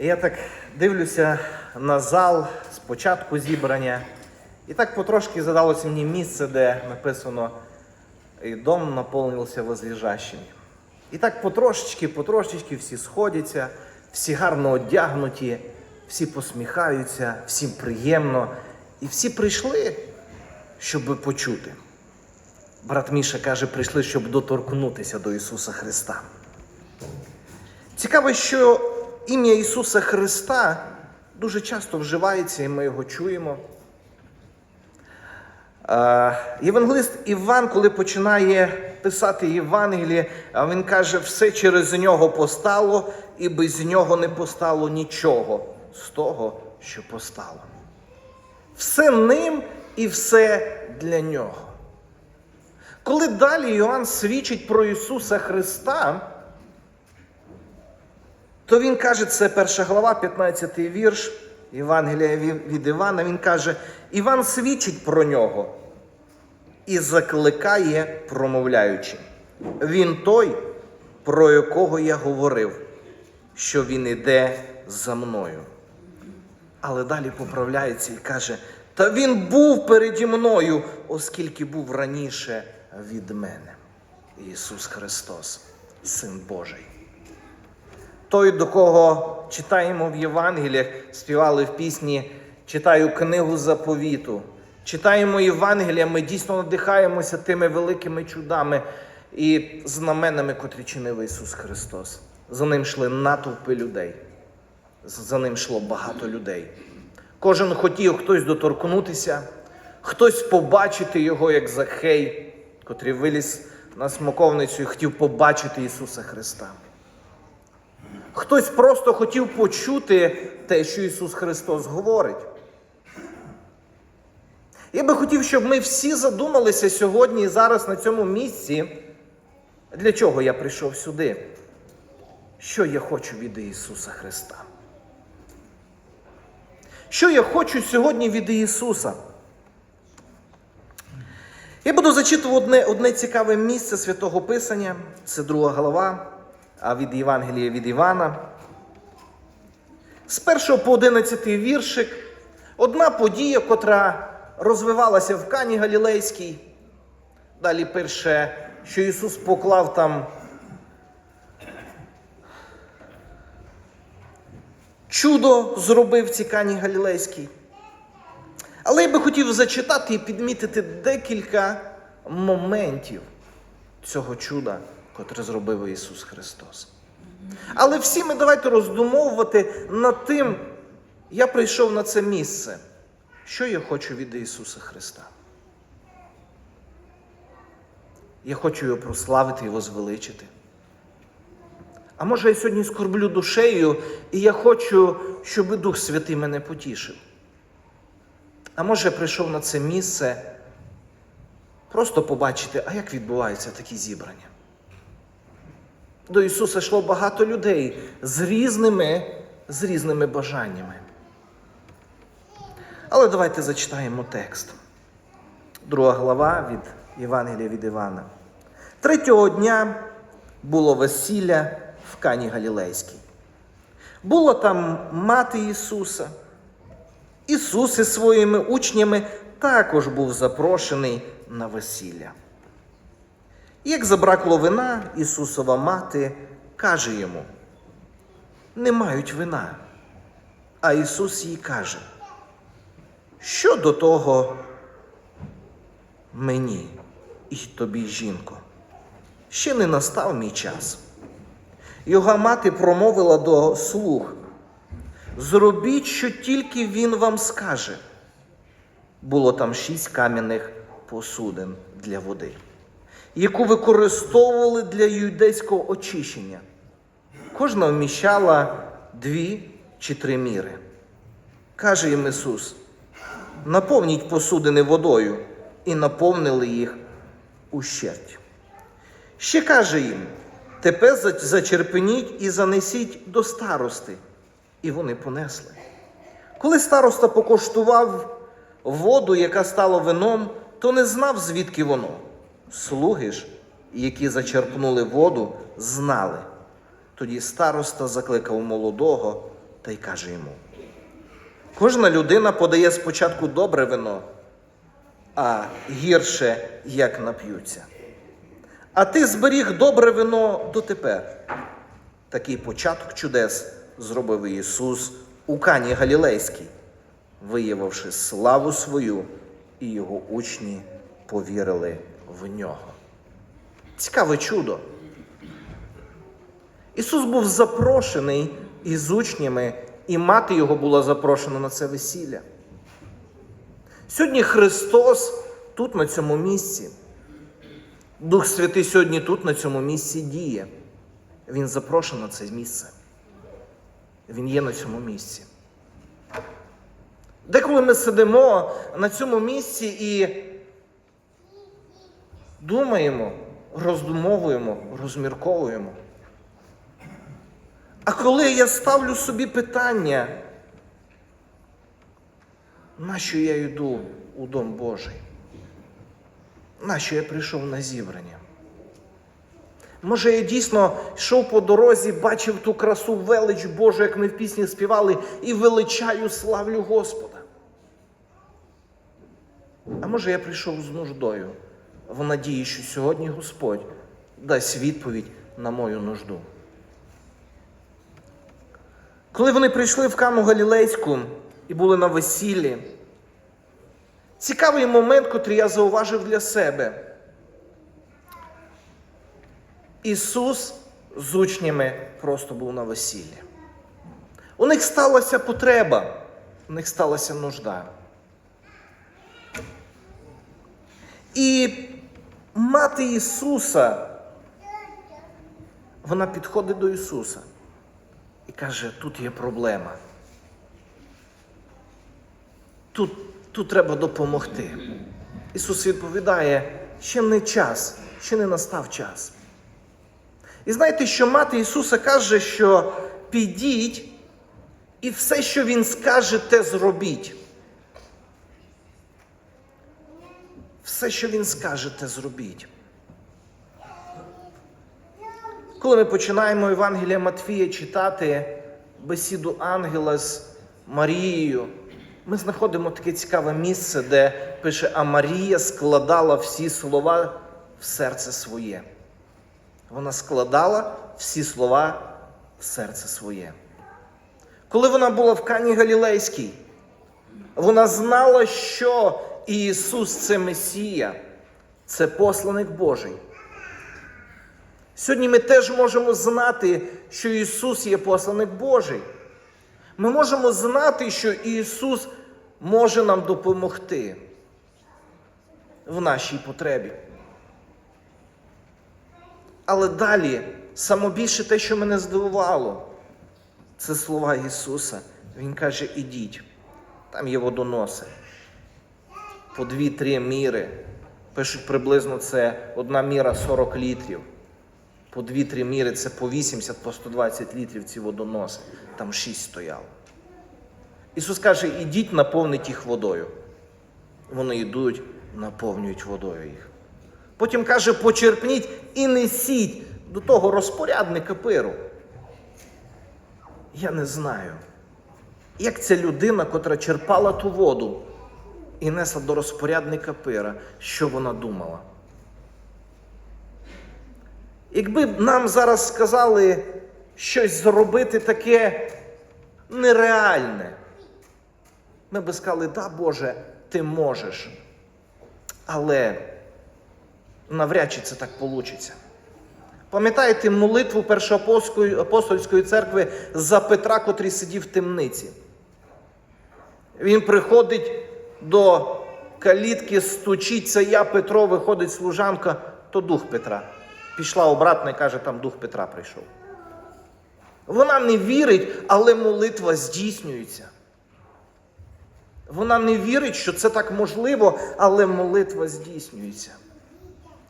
Я так дивлюся на зал з початку зібрання, і так потрошки задалося мені місце, де написано «І дом наповнився возлежащими. І так потрошечки, потрошечки всі сходяться, всі гарно одягнуті, всі посміхаються, всім приємно. І всі прийшли, щоб почути. Брат Міша каже, прийшли, щоб доторкнутися до Ісуса Христа. Цікаво, що ім'я Ісуса Христа дуже часто вживається, і ми його чуємо. Е, Євангелист Іван, коли починає писати Євангеліє, він каже, все через нього постало, і без нього не постало нічого з того, що постало. Все ним і все для нього. Коли далі Йоанн свідчить про Ісуса Христа, то він каже, це перша глава, 15 вірш Євангелія від Івана. Він каже: Іван свідчить про нього і закликає, промовляючи. Він той, про якого я говорив, що він іде за мною. Але далі поправляється і каже: Та він був переді мною, оскільки був раніше від мене. Ісус Христос, Син Божий. Той, до кого читаємо в Євангеліях, співали в пісні, читаю книгу заповіту. Читаємо Євангелія, ми дійсно надихаємося тими великими чудами і знаменами, котрі чинив Ісус Христос. За ним йшли натовпи людей. За ним йшло багато людей. Кожен хотів хтось доторкнутися, хтось побачити його, як Захей, котрий виліз на смоковницю і хотів побачити Ісуса Христа. Хтось просто хотів почути те, що Ісус Христос говорить. Я би хотів, щоб ми всі задумалися сьогодні і зараз на цьому місці, для чого я прийшов сюди. Що я хочу від Ісуса Христа? Що я хочу сьогодні від Ісуса? Я буду зачитувати одне, одне цікаве місце святого Писання, це друга глава, а від Євангелія від Івана. З 1 по 11 віршик одна подія, котра розвивалася в Кані Галілейській. Далі перше, що Ісус поклав там чудо зробив в цій Кані Галілейській. Але я би хотів зачитати і підмітити декілька моментів цього чуда, котре зробив Ісус Христос. Але всі ми давайте роздумовувати над тим, я прийшов на це місце. Що я хочу від Ісуса Христа? Я хочу його прославити і возвеличити. А може я сьогодні скорблю душею, і я хочу, щоб Дух Святий мене потішив. А може я прийшов на це місце просто побачити, а як відбуваються такі зібрання. До Ісуса йшло багато людей з різними, з різними бажаннями. Але давайте зачитаємо текст. Друга глава від Євангелія від Івана. Третього дня було весілля в Кані Галілейській. Була там мати Ісуса. Ісус із своїми учнями також був запрошений на весілля. Як забракло вина, Ісусова мати каже йому: не мають вина. А Ісус їй каже, що до того мені і тобі, жінко, ще не настав мій час. Його мати промовила до слуг, зробіть, що тільки він вам скаже. Було там шість кам'яних посудин для води, яку використовували для юдейського очищення. Кожна вміщала дві чи три міри. Каже їм Ісус: наповніть посудини водою і наповнили їх ущерть. Ще каже їм: тепер зачерпніть і занесіть до старости. І вони понесли. Коли староста покоштував воду, яка стала вином, то не знав, звідки воно. Слуги ж, які зачерпнули воду, знали. Тоді староста закликав молодого та й каже йому: Кожна людина подає спочатку добре вино, а гірше як нап'ються. А ти зберіг добре вино дотепер. Такий початок чудес зробив Ісус у Кані Галілейській, виявивши славу свою, і його учні повірили в нього. Цікаве чудо. Ісус був запрошений із учнями, і мати його була запрошена на це весілля. Сьогодні Христос тут, на цьому місці. Дух Святий сьогодні тут, на цьому місці діє. Він запрошений на це місце. Він є на цьому місці. Деколи ми сидимо на цьому місці і думаємо, роздумовуємо, розмірковуємо. А коли я ставлю собі питання, нащо я йду у Дом Божий? Нащо я прийшов на зібрання? Може, я дійсно йшов по дорозі, бачив ту красу велич Божу, як ми в пісні співали, і величаю, славлю Господа. А може, я прийшов з нуждою, в надії, що сьогодні Господь дасть відповідь на мою нужду. Коли вони прийшли в Кану Галілейську і були на весіллі, цікавий момент, котрий я зауважив для себе. Ісус з учнями просто був на весіллі. У них сталася потреба, у них сталася нужда. І мати Ісуса, вона підходить до Ісуса і каже, тут є проблема. Тут, тут треба допомогти. Ісус відповідає, ще не час, ще не настав час. І знаєте, що мати Ісуса каже, що підіть і все, що Він скаже, те зробіть. Все, що Він скаже, те зробіть. Коли ми починаємо Євангелія Матфія читати бесіду ангела з Марією, ми знаходимо таке цікаве місце, де пише, а Марія складала всі слова в серце своє. Вона складала всі слова в серце своє. Коли вона була в Кані Галілейській, вона знала, що Ісус це Месія, це посланик Божий. Сьогодні ми теж можемо знати, що Ісус є посланик Божий. Ми можемо знати, що Ісус може нам допомогти в нашій потребі. Але далі, самобільше те, що мене здивувало, це слова Ісуса. Він каже: ідіть, там є водоноси. По дві-три міри. Пишуть приблизно це одна міра 40 літрів. По дві-три міри це по 80, по 120 літрів ці водоноси. Там шість стояло. Ісус каже, ідіть, наповніть їх водою. Вони йдуть, наповнюють водою їх. Потім каже, почерпніть і несіть до того розпорядника пиру. Я не знаю, як ця людина, котра черпала ту воду і несла до розпорядника пира, що вона думала. Якби нам зараз сказали щось зробити таке нереальне, ми б сказали, да, Боже, ти можеш. Але навряд чи це так вийде. Пам'ятаєте молитву Першоапостольської апостольської церкви за Петра, котрий сидів в темниці? Він приходить до калітки, стучиться я, Петро, виходить служанка, то дух Петра. Пішла обратно і каже, там дух Петра прийшов. Вона не вірить, але молитва здійснюється. Вона не вірить, що це так можливо, але молитва здійснюється.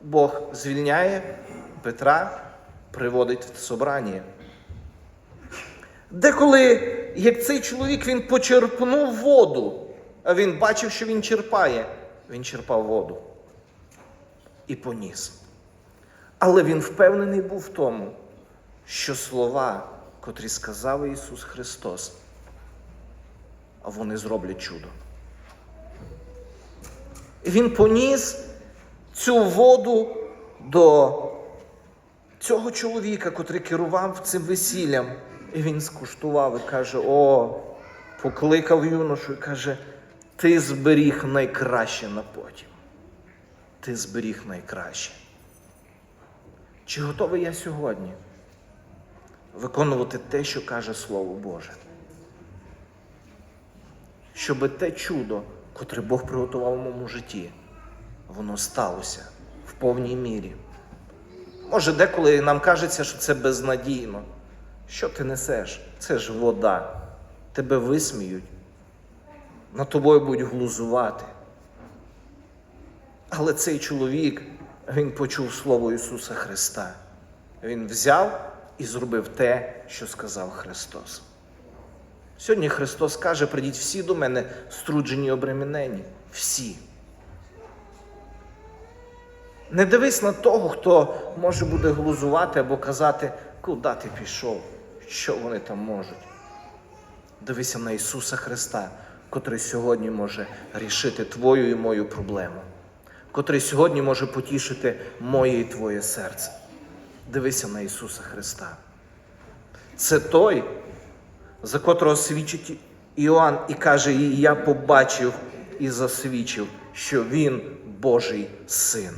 Бог звільняє Петра, приводить в собрання. Деколи, як цей чоловік він почерпнув воду, він бачив, що він черпає, він черпав воду і поніс. Але він впевнений був в тому, що слова котрі сказав Ісус Христос, вони зроблять чудо. І Він поніс цю воду до цього чоловіка, котрий керував цим весіллям. І він скуштував і каже: О, покликав юношу і каже, ти зберіг найкраще на потім. Ти зберіг найкраще. Чи готовий я сьогодні виконувати те, що каже Слово Боже? Щоби те чудо, котре Бог приготував в моєму житті, воно сталося в повній мірі. Може, деколи нам кажеться, що це безнадійно. Що ти несеш? Це ж вода. Тебе висміють, над тобою будуть глузувати. Але цей чоловік, він почув слово Ісуса Христа. Він взяв і зробив те, що сказав Христос. Сьогодні Христос каже: прийдіть всі до мене, струджені і обременені. Всі. Не дивись на того, хто може буде глузувати або казати, куди ти пішов, що вони там можуть. Дивися на Ісуса Христа, котрий сьогодні може рішити твою і мою проблему, котрий сьогодні може потішити моє і твоє серце. Дивися на Ісуса Христа. Це той, за котрого свідчить Іоанн і каже, і я побачив і засвідчив, що Він Божий син.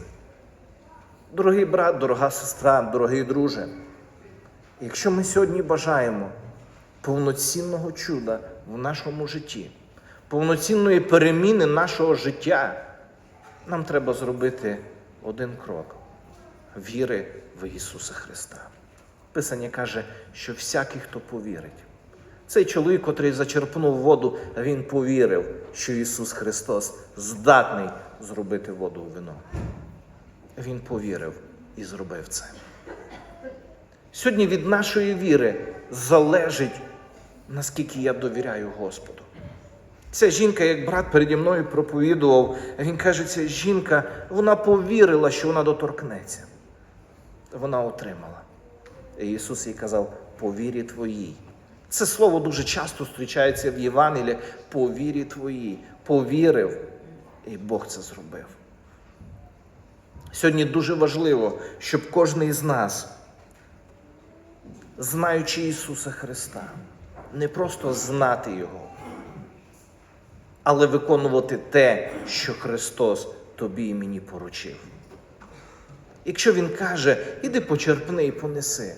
Дорогий брат, дорога сестра, дорогий друже, якщо ми сьогодні бажаємо повноцінного чуда в нашому житті, повноцінної переміни нашого життя, нам треба зробити один крок віри в Ісуса Христа. Писання каже, що всякий, хто повірить. Цей чоловік, котрий зачерпнув воду, він повірив, що Ісус Христос здатний зробити воду у вино. Він повірив і зробив це. Сьогодні від нашої віри залежить, наскільки я довіряю Господу. Ця жінка, як брат переді мною проповідував, він каже, ця жінка, вона повірила, що вона доторкнеться. Вона отримала. І Ісус їй казав, по вірі твоїй. Це слово дуже часто зустрічається в Євангелії по вірі твоїй. Повірив, і Бог це зробив. Сьогодні дуже важливо, щоб кожен із нас, знаючи Ісуса Христа, не просто знати Його, але виконувати те, що Христос тобі і мені поручив. Якщо Він каже, іди почерпни і понеси,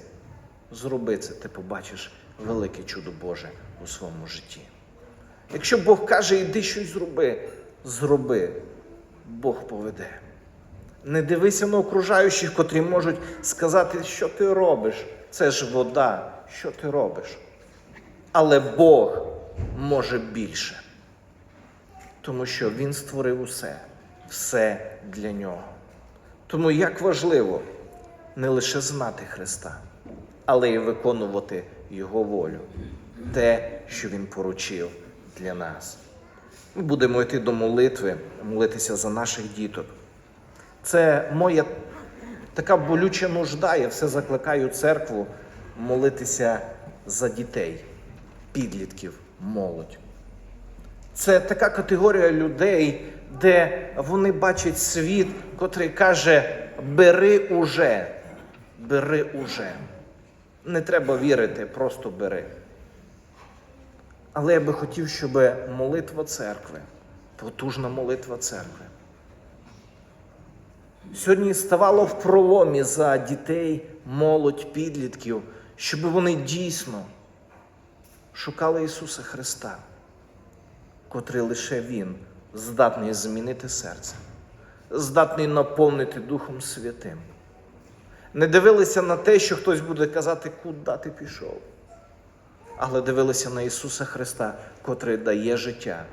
зроби це, ти побачиш велике чудо Боже у своєму житті. Якщо Бог каже, іди щось зроби, зроби, Бог поведе. Не дивися на окружаючих, котрі можуть сказати, що ти робиш. Це ж вода, що ти робиш. Але Бог може більше. Тому що Він створив усе, все для нього. Тому як важливо не лише знати Христа, але й виконувати Його волю, те, що Він поручив для нас. Ми будемо йти до молитви, молитися за наших діток. Це моя така болюча нужда. Я все закликаю церкву молитися за дітей, підлітків, молодь. Це така категорія людей, де вони бачать світ, котрий каже: бери уже, бери уже. Не треба вірити, просто бери. Але я би хотів, щоб молитва церкви, потужна молитва церкви, сьогодні ставало в проломі за дітей, молодь, підлітків, щоб вони дійсно шукали Ісуса Христа, котрий лише Він здатний змінити серце, здатний наповнити Духом Святим. Не дивилися на те, що хтось буде казати, куди ти пішов, але дивилися на Ісуса Христа, котрий дає життя,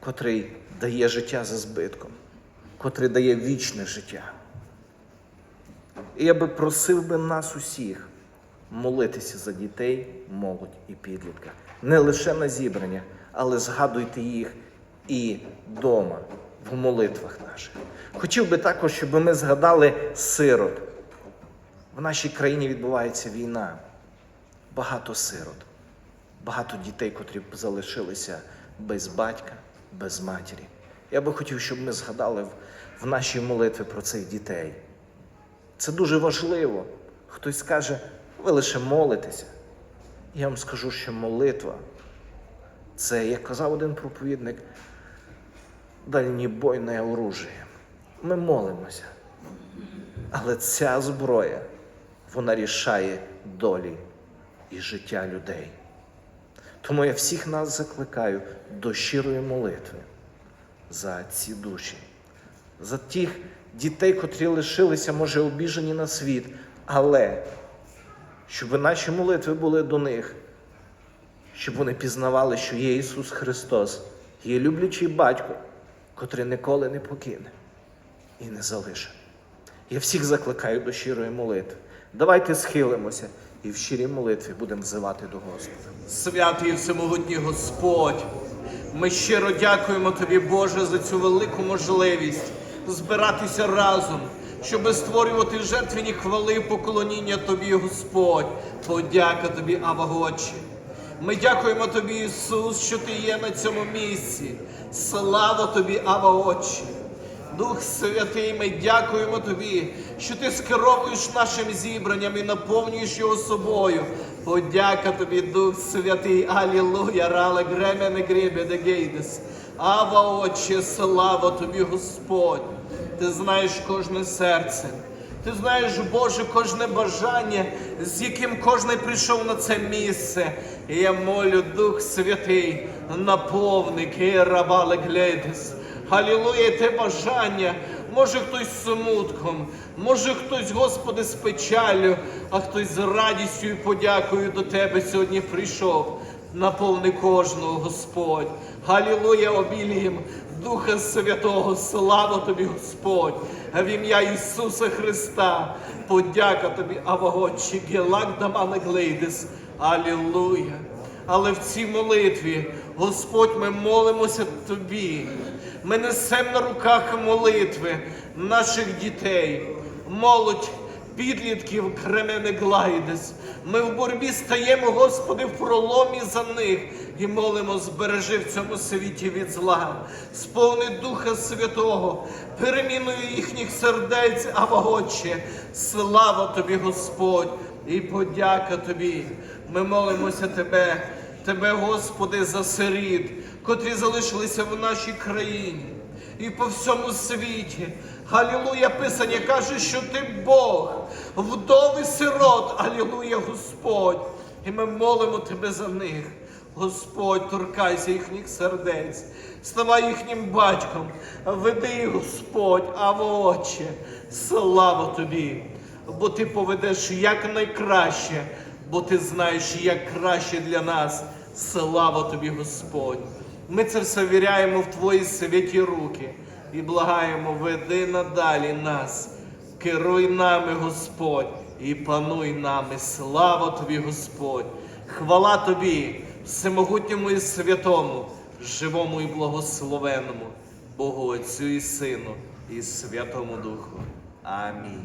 котрий дає життя за збитком, котрий дає вічне життя. І я би просив би нас усіх молитися за дітей, молодь і підлітка. Не лише на зібраннях, але згадуйте їх і вдома, в молитвах наших. Хотів би також, щоб ми згадали сирот. В нашій країні відбувається війна. багато сирот, багато дітей, котрі залишилися без батька, без матері. Я би хотів, щоб ми згадали в, нашій молитві про цих дітей. Це дуже важливо. Хтось скаже, ви лише молитеся. Я вам скажу, що молитва це, як казав один проповідник, дальнібойне оружие. Ми молимося. Але ця зброя, вона рішає долі і життя людей. Тому я всіх нас закликаю до щирої молитви за ці душі, за тих дітей, котрі лишилися, може, обіжені на світ, але щоб наші молитви були до них, щоб вони пізнавали, що є Ісус Христос, є люблячий батько, котрий ніколи не покине і не залише. Я всіх закликаю до щирої молитви. Давайте схилимося і в щирій молитві будемо взивати до Господа. Святий і всемогутній Господь, ми щиро дякуємо Тобі, Боже, за цю велику можливість збиратися разом, щоб створювати жертвені хвали поклоніння Тобі, Господь. Подяка Тобі, Ава Отче. Ми дякуємо Тобі, Ісус, що Ти є на цьому місці. Слава Тобі, Ава Отче. Дух Святий, ми дякуємо Тобі, що Ти скеровуєш нашим зібранням і наповнюєш його собою. Подяка Тобі, Дух Святий, Алілуя, рале гремене гребе де гейдес. Ава, Отче, слава Тобі, Господь. Ти знаєш кожне серце. Ти знаєш, Боже, кожне бажання, з яким кожен прийшов на це місце. І я молю, Дух Святий, наповни рабале гледес. Халілуя, те бажання. Може хтось з смутком, може хтось, Господи, з печалю, а хтось з радістю і подякою до Тебе сьогодні прийшов. Наповни кожного, Господь. Галілуя обілієм Духа Святого, слава Тобі, Господь, в ім'я Ісуса Христа. Подяка Тобі, Авагочі, Гелак Даманеглейдес. Алілуя. Але в цій молитві, Господь, ми молимося Тобі. Ми несемо на руках молитви наших дітей, молодь, підлітків Кремене Глайдес. Ми в боротьбі стаємо, Господи, в проломі за них і молимо, збережи в цьому світі від зла, сповни Духа Святого, переміною їхніх сердець, а Отче, слава Тобі, Господь, і подяка Тобі. Ми молимося Тебе. Тебе, Господи, за сиріт, котрі залишилися в нашій країні і по всьому світі. Алілуя, Писання каже, що ти Бог, вдови сирот, Алілуя, Господь. І ми молимо Тебе за них. Господь, торкайся їхніх сердець, ставай їхнім батьком, веди, Господь, а Отче, слава Тобі, бо Ти поведеш якнайкраще бо ти знаєш, як краще для нас. Слава тобі, Господь. Ми це все віряємо в Твої святі руки і благаємо, веди надалі нас, керуй нами, Господь, і пануй нами. Слава тобі, Господь, хвала тобі, всемогутньому і святому, живому і благословенному, Богу Отцю і Сину, і Святому Духу. Амінь.